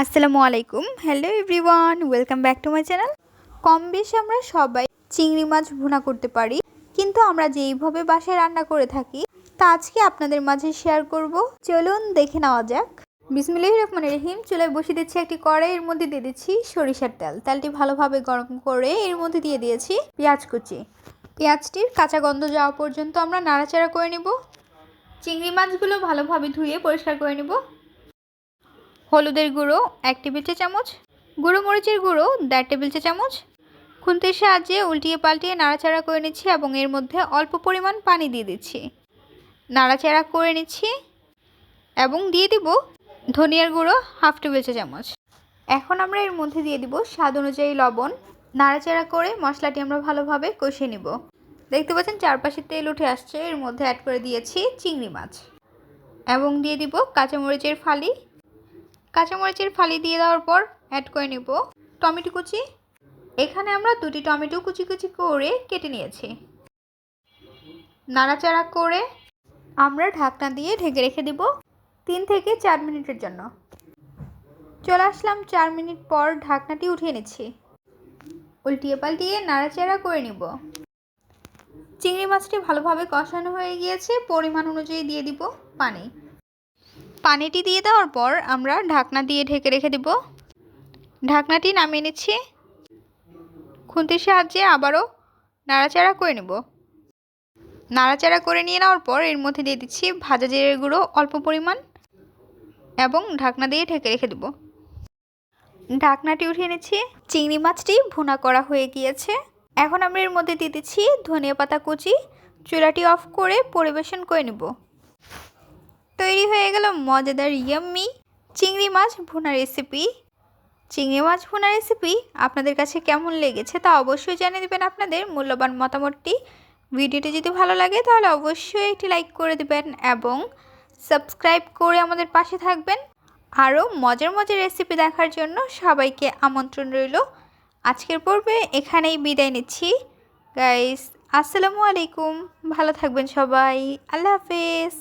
আসসালামু আলাইকুম। Hello everyone welcome back to my channel কম বেশি আমরা সবাই চিংড়ি মাছ ভুনা করতে পারি, কিন্তু আমরা যেইভাবে বাসায় রান্না করে থাকি, তা আজকে আপনাদের মাঝে শেয়ার করব। চলুন দেখে নেওয়া যাক। বিসমিল্লাহ রহমান রহিম, চুলায় বসিয়ে দিচ্ছি একটি কড়াইয়ের মধ্যে দিয়ে দিচ্ছি সরিষার তেল। তেলটি ভালোভাবে গরম করে এর মধ্যে দিয়ে দিয়েছি পেঁয়াজ কুচি। পেঁয়াজটির কাঁচা গন্ধ যাওয়া পর্যন্ত আমরা নাড়াচাড়া করে নিব। চিংড়ি মাছগুলো ভালোভাবে ধুয়ে পরিষ্কার করে নিব। হলুদের গুঁড়ো, এক টেবিল চা চামচ। গুঁড়ো মরিচের গুঁড়ো, দেড় টেবিল চা চামচ। খুন্তির সাহায্যে উল্টিয়ে পাল্টিয়ে নাড়াচাড়া করে নিচ্ছি এবং এর মধ্যে অল্প পরিমাণ পানি দিয়ে দিচ্ছি। নাড়াচাড়া করে নিচ্ছি এবং দিয়ে দিব ধনিয়ার গুঁড়ো, হাফ টেবিল চা চামচ। এখন আমরা এর মধ্যে দিয়ে দিব স্বাদ অনুযায়ী লবণ। নাড়াচাড়া করে মশলাটি আমরা ভালোভাবে কষিয়ে নিব। দেখতে পাচ্ছেন চারপাশে তেল উঠে আসছে, এর মধ্যে অ্যাড করে দিয়েছি চিংড়ি মাছ। এবং দিয়ে দিব কাঁচামরিচের ফালি। কাঁচামরিচের ফালি দিয়ে দেওয়ার পর অ্যাড করে নেব টমেটো কুচি। এখানে আমরা দুটি টমেটো কুচি কুচি করে কেটে নিয়েছি। নাড়াচাড়া করে আমরা ঢাকনা দিয়ে ঢেকে রেখে দেব তিন থেকে চার মিনিটের জন্য। চলে আসলাম চার মিনিট পর ঢাকনাটি উঠিয়ে নিচ্ছি। উল্টিয়ে পাল্টিয়ে নাড়াচাড়া করে নিব। চিংড়ি মাছটি ভালোভাবে কষানো হয়ে গিয়েছে, পরিমাণ অনুযায়ী দিয়ে দিব পানি। পানিটি দিয়ে দেওয়ার পর আমরা ঢাকনা দিয়ে ঢেকে রেখে দেব। ঢাকনাটি নামিয়ে নিচ্ছি। খুন্তির সাহায্যে আবারও নাড়াচাড়া করে নেব। নাড়াচাড়া করে নিয়ে নেওয়ার পর এর মধ্যে দিয়ে দিচ্ছি ভাজা জিরের গুঁড়ো অল্প পরিমাণ এবং ঢাকনা দিয়ে ঢেকে রেখে দেব। ঢাকনাটি উঠিয়ে নিচ্ছি। চিংড়ি মাছটি ভুনা করা হয়ে গিয়েছে। এখন আমরা এর মধ্যে দিয়ে দিচ্ছি ধনিয়া পাতা কুচি। চুলাটি অফ করে পরিবেশন করে নেব। তৈরি হয়ে গেল মজাদার ইয়াম্মি চিংড়ি মাছ ভুনা রেসিপি চিংড়ি মাছ ভুনা রেসিপি আপনাদের কাছে কেমন লেগেছে তা অবশ্যই জানিয়ে দেবেন আপনাদের মূল্যবান মতামতটি। ভিডিওটি যদি ভালো লাগে তাহলে অবশ্যই একটি লাইক করে দেবেন এবং সাবস্ক্রাইব করে আমাদের পাশে থাকবেন। আরও মজার মজার রেসিপি দেখার জন্য সবাইকে আমন্ত্রণ রইল। আজকের পর্বে এখানেই বিদায় নিচ্ছি। গাইস আসসালামু আলাইকুম। ভালো থাকবেন সবাই। আল্লাহ হাফেজ।